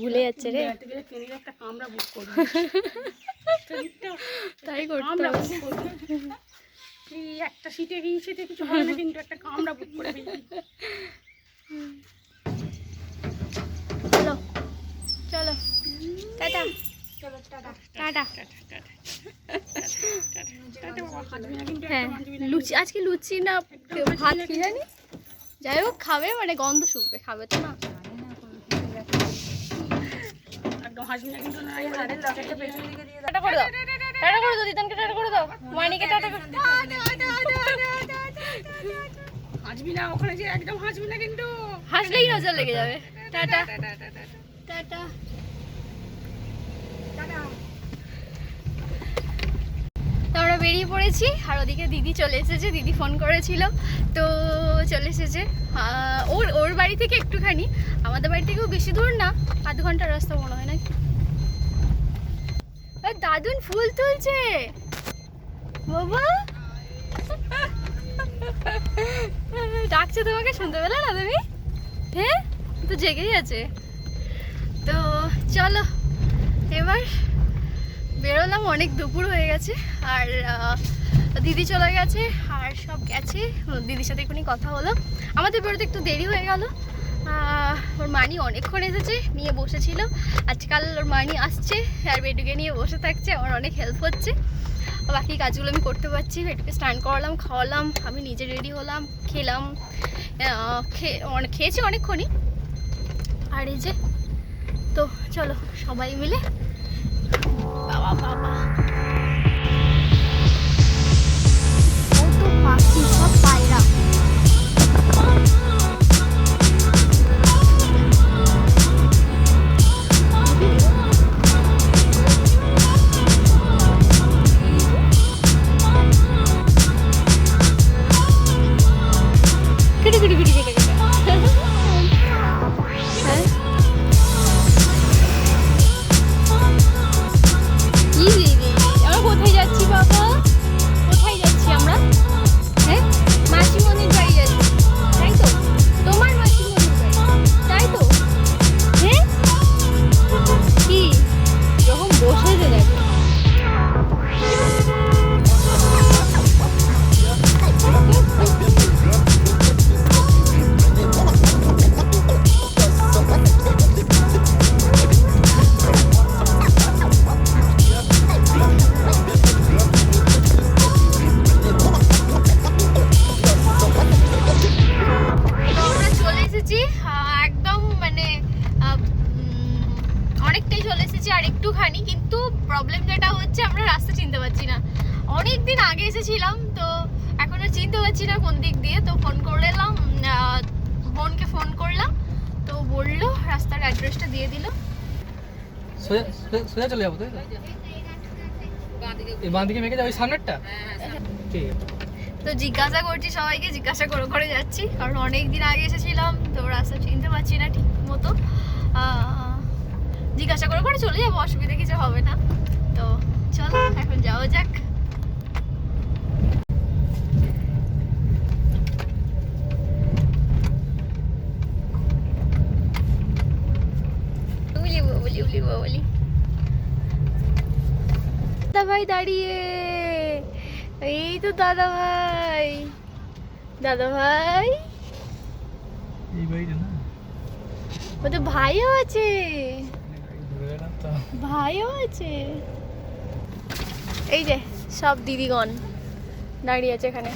ভুলে যাচ্ছে রে। তাই করতে একটা সিটে গিয়েছে কিছু হবে না কিন্তু একটা কামরা বুক করে চলো চলো। টাটা। হ্যাঁ। লুচি আজকে লুচি না ভাত কি জানি যাই হোক খাবে মানে গন্ধ শুকবে খাবে তো না। একদম কিন্তু টাটা করে দাও। টাটা করে দাও দিদানকে টাটা করে দাও। মানিকে টাটা করে হাসবি না ওখানে যে একদম হাসবি না কিন্তু। হাসলেই নজর লেগে যাবে। টাটা আমরা বেরিয়ে পড়েছি, আর ওদিকে দিদি চলে এসেছে, দিদি ফোন করেছিল। তো চলে এসেছে। ওর ওর বাড়ি থেকে একটুখানি। আমাদের বাড়ি থেকেও বেশি দূর না, আধ ঘণ্টার রাস্তা মনে হয় আর দাদুন ফুল তুলছে। বাবা। ডাকছে তোমাকে শুনতে পেলে না তুমি হ্যাঁ তো জেগেই আছে। তো চলো, এবার বেরোলাম, অনেক দুপুর হয়ে গেছে। আর দিদি চলে গেছে, আর সব গেছে। দিদির সাথে এখনই কথা হলো। আমাদের বেরোতে একটু দেরি হয়ে গেল। ওর মানি অনেকক্ষণ এসেছে, নিয়ে বসেছিল। আজকাল ওর মানি আসছে, আর বেটুকে নিয়ে বসে থাকছে, আমার অনেক হেল্প হচ্ছে। বাকি কাজগুলো আমি করতে পারছি। বেটুকে স্নান করালাম, খাওয়ালাম, আমি নিজে রেডি হলাম, খেলাম। খেয়ে খেয়েছি অনেকক্ষণই। আর এই যে, তো চলো সবাই মিলে ว่าป้าป้าแล้ตู้มลาคือเข้าไปหรอ দিয়ে দিল। সোজা চলে যাব তাই তো? এই বাঁ দিকে মেঘে যাব ওই সামনেরটা? ঠিক আছে। তো জিজ্ঞাসা করছি সবাইকে জিজ্ঞাসা করে করে যাচ্ছি। কারণ অনেক দিন আগে এসেছিলাম তো রাস্তা চিনতে পারছি না ঠিক মতো। জিজ্ঞাসা করে করে চলে যাব অসুবিধা কিছু হবে না। তো চলো এখন যাওয়া যাক। দাঁড়িয়ে। এই তো দাদা ভাই দাদা ভাই এই বাড়িটা না? ও তো ভাইও আছে। ভাইও আছে। এই যে সব দিদিগণ দাঁড়িয়ে আছে এখানে।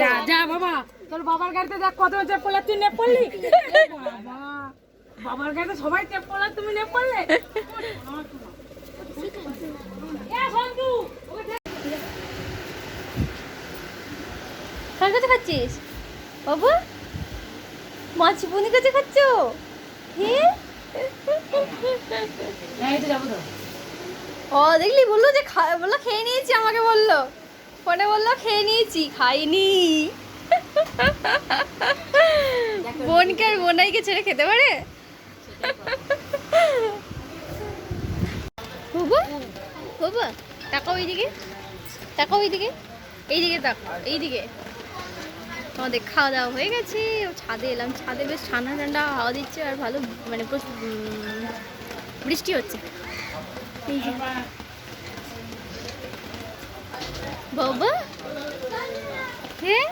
যা। যা বাবা। তোর বাবার গাড়িতে দেখ কত চেপ পড়লে তুই পড়লি বাবা। বাবার গাড়িতে সবাই চেপ পড়লে তুমি নেপ দে। কার কাছে খাচ্ছিস? বাবু? মাছ বুনি কাছে খাচ্ছ? হ্যাঁ ও দেখলি বলল যে বলল খেয়ে নিয়েছি আমাকে বলল। ফোনে বলল খেয়ে নিয়েছি খাইনি। বোনকে আর বোনাইকে ছেড়ে খেতে পারে? বাবা বাবা তাকাও এইদিকে। তাকাও এইদিকে। এইদিকে তাকাও এইদিকে। আমাদের খাওয়া দাওয়া হয়ে গেছে। ছাদে এলাম। ছাদে বেশ ঠান্ডা ঠান্ডা হাওয়া দিচ্ছে আর ভালো মানে বৃষ্টি হচ্ছে। বাবা? হ্যাঁ?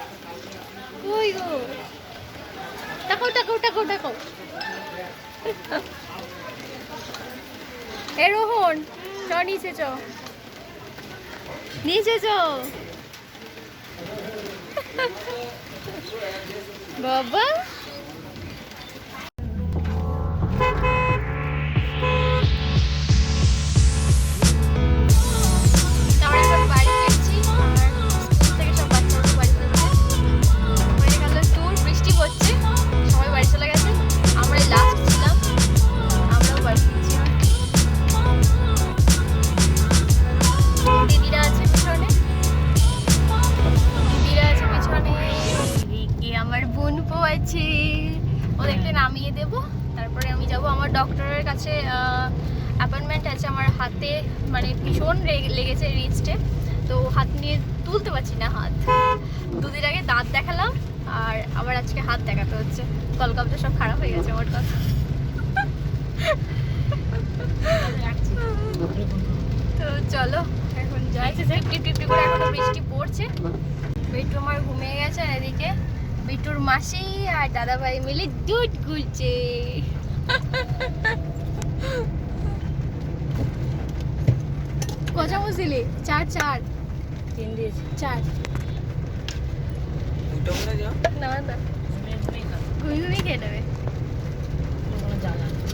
কই গো? টাকাও টাকাও টাকাও টাকাও এ রোহন চ নিচে চ। নিচে চ। বাবা। আছে। ওদেরকে নামিয়ে দেব। তারপরে আমি যাব। আমার ডক্টরের কাছে অ্যাপয়েন্টমেন্ট আছে আমার হাতে। মানে ভীষণ লেগেছে রিস্টে তো হাত নিয়ে তুলতে পারছি না হাত। দুদিন আগে দাঁত দেখালাম আর আবার আজকে হাত দেখাতে হচ্ছে। কলকাতা সব খারাপ হয়ে গেছে আমার কথা। তো চলো এখন যাই। টিপ টিপ টিপ করে এখনও বৃষ্টি পড়ছে। বিট্টু আমার ঘুমিয়ে গেছে এদিকে বিট্টুর মাসি আর দাদা ভাই মিলে দুধ গুলছে। ক চামচ দিলি চার চার। তিন দিয়েছি। চার। না না। তুমি তুমি খেয়ে নেবে কোনো জ্বালা নেই।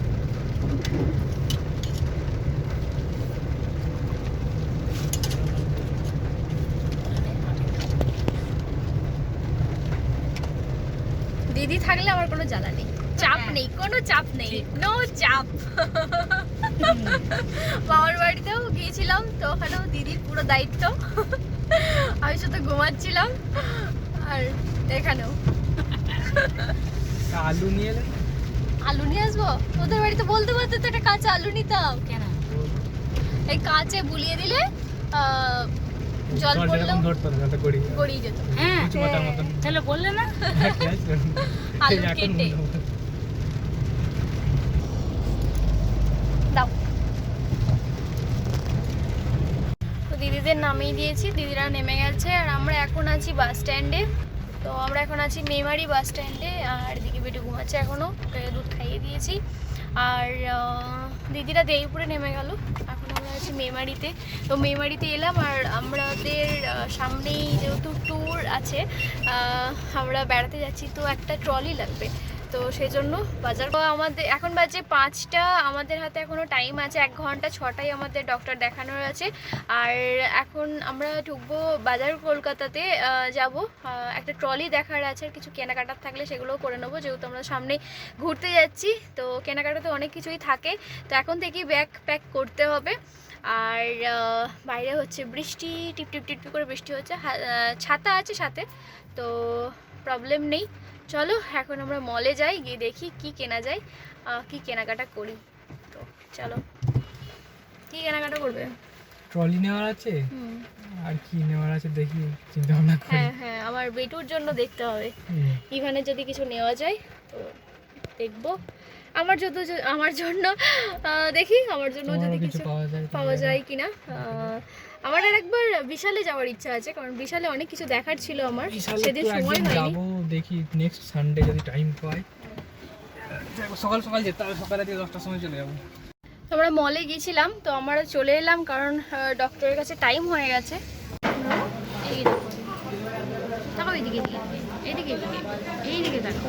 দিদি থাকলে আমার কোনো জ্বালা নেই। চাপ হ্যাঁ। নেই কোনো চাপ নেই নো চাপ। মামার বাড়িতেও গিয়েছিলাম তো ওখানেও দিদির পুরো দায়িত্ব। আমি শুধু ঘুমাচ্ছিলাম আর এখানেও। আলু নিয়ে আলু নিয়ে আসব? তোদের বাড়িতে বলতে বলতে তো একটা কাঁচা আলু নিতাম। কেন? এই কাঁচে বুলিয়ে দিলে আহ, জল পড়লেও ধরতো না, গড়িয়ে যেত। হ্যাঁ কিছু মতন। তাহলে বললে না? আলু কেটে। দাও। তো দিদিদের নামিয়ে দিয়েছি দিদিরা নেমে গেছে আর আমরা এখন আছি বাস স্ট্যান্ডে। তো আমরা এখন আছি মেমারি বাস স্ট্যান্ডে আর দিকে বেটে ঘুমাচ্ছে এখনও ওকে দুধ খাইয়ে দিয়েছি। আর দিদিরা দেইপুরে নেমে গেল। আছি মেমারিতে তো মেমারিতে এলাম আর আমাদের সামনেই যেহেতু ট্যুর আছে আমরা বেড়াতে যাচ্ছি, তো একটা ট্রলি লাগবে। তো সেই জন্য বাজার আমাদের, এখন বাজে পাঁচটা, আমাদের হাতে এখনও টাইম আছে, এক ঘণ্টা ছটায় আমাদের ডক্টর দেখানোর আছে আর এখন আমরা ঢুকবো বাজার কলকাতাতে যাব একটা ট্রলি দেখার আছে, কিছু কেনাকাটার থাকলে সেগুলোও করে নেব, যেহেতু আমরা সামনে ঘুরতে যাচ্ছি, তো কেনাকাটাতে অনেক কিছুই থাকে। তো এখন থেকেই ব্যাগ প্যাক করতে হবে। আর বাইরে হচ্ছে বৃষ্টি টিপ টিপ টিপ করে বৃষ্টি হচ্ছে। ছাতা আছে সাথে তো প্রবলেম নেই। চলো এখন আমরা মলে যাই গিয়ে দেখি কি কেনা যায় কি কেনাকাটা করি। তো চলো কি কেনাকাটা করবে? ট্রলি নেওয়ার আছে? আর কি নেওয়ার আছে দেখি চিন্তা ভাবনা করি। হ্যাঁ হ্যাঁ আমার বেটুর জন্য দেখতে হবে। ইভানে যদি কিছু নেওয়া যায় তো দেখব। আমার যত আমার জন্য দেখি আমার জন্য যদি কিছু পাওয়া যায় পাওয়া যায় কিনা। আমার আর একবার বিশালে যাওয়ার ইচ্ছা আছে কারণ বিশালে অনেক কিছু দেখার ছিল আমার। সেদিন সময় হয়নি। যাব দেখি নেক্সট সানডে যদি টাইম পাই। যাব, সকাল সকাল যেতে হবে সকালে দিয়ে দশটার সময় চলে যাব। আমরা মলে গিয়েছিলাম তো আমরা চলে এলাম কারণ ডক্টরের কাছে টাইম হয়ে গেছে। এইদিকে এদিকে এইদিকে এইদিকে দেখো।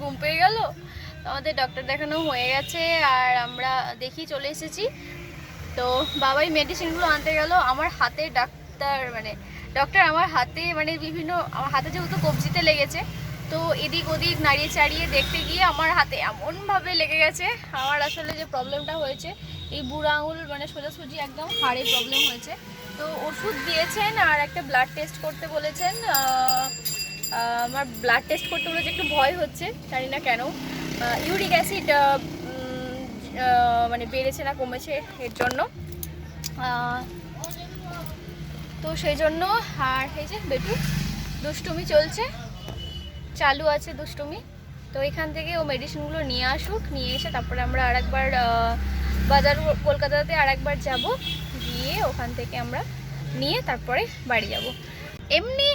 ঘুম পেয়ে গেল? আমাদের ডক্টর দেখানো হয়ে গেছে আর আমরা দেখি চলে এসেছি। তো বাবাই মেডিসিনগুলো আনতে গেল। আমার হাতে ডাক্তার মানে ডক্টর আমার হাতে মানে বিভিন্ন, আমার হাতে যেহেতু কবজিতে লেগেছে, তো এদিক ওদিক নাড়িয়ে চাড়িয়ে দেখতে গিয়ে আমার হাতে এমনভাবে লেগে গেছে, আমার আসলে যে প্রবলেমটা হয়েছে, এই বুড়ো আঙুল মানে সোজাসুজি একদম হাড়ে প্রবলেম হয়েছে। তো ওষুধ দিয়েছেন আর একটা ব্লাড টেস্ট করতে বলেছেন আমার ব্লাড টেস্ট করতে বলেছে, একটু ভয় হচ্ছে, জানি না কেন। ইউরিক অ্যাসিড মানে বেড়েছে না কমেছে এর জন্য। তো সেই জন্য আর এই যে বেটু দুষ্টুমি চলছে। চালু আছে দুষ্টুমি। তো এখান থেকে ও মেডিসিনগুলো নিয়ে আসুক নিয়ে এসে তারপরে আমরা আরেকবার আহ, বাজার কলকাতাতে আরেকবার যাব। গিয়ে ওখান থেকে আমরা নিয়ে তারপরে বাড়ি যাব। এমনি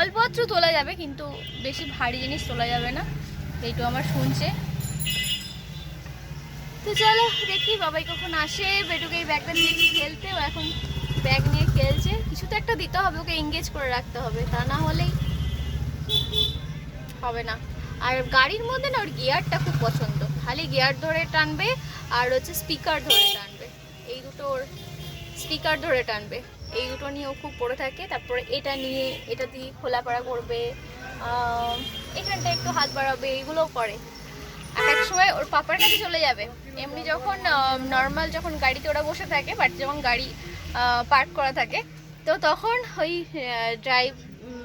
অল্পত্র তোলা যাবে কিন্তু বেশি ভারী জিনিস তোলা যাবে না। এইটু আমার শুনছে। তো চলো দেখি বাবাই কখন আসে। বেটুকে এই ব্যাগটা নিয়ে খেলতে। ও এখন ব্যাগ নিয়ে খেলছে কিছু তো একটা দিতে হবে, ওকে এঙ্গেজ করে রাখতে হবে, তা না হলেই হবে না। আর গাড়ির মধ্যে না ওর গিয়ারটা খুব পছন্দ। খালি গিয়ার ধরে টানবে, আর হচ্ছে স্পিকার ধরে টানবে। এই দুটো ওর স্পিকার ধরে টানবে। এই দুটো নিয়ে ও খুব পড়ে থাকে। তারপরে এটা নিয়ে, এটা দিয়ে খোলাপাড়া করবে এখানটা একটু হাত বাড়াবে এগুলোও করে। এক এক সময় ওর পাপার কাছে চলে যাবে। এমনি যখন নর্মাল যখন গাড়িতে ওরা বসে থাকে বাট যখন গাড়ি পার্ক করা থাকে। তো তখন ওই ড্রাইভ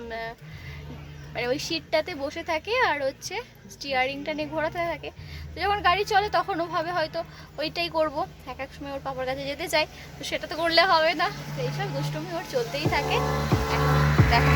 মানে ওই সিটটাতে বসে থাকে আর হচ্ছে স্টিয়ারিংটা নিয়ে ঘোরাতে থাকে। তো যখন গাড়ি চলে তখন ওভাবে হয়তো ওইটাই করব। এক এক সময় ওর পাপার কাছে যেতে চাই, তো সেটা তো করলে হবে না। তো এইসব দুষ্টুমি ওর চলতেই থাকে। দেখো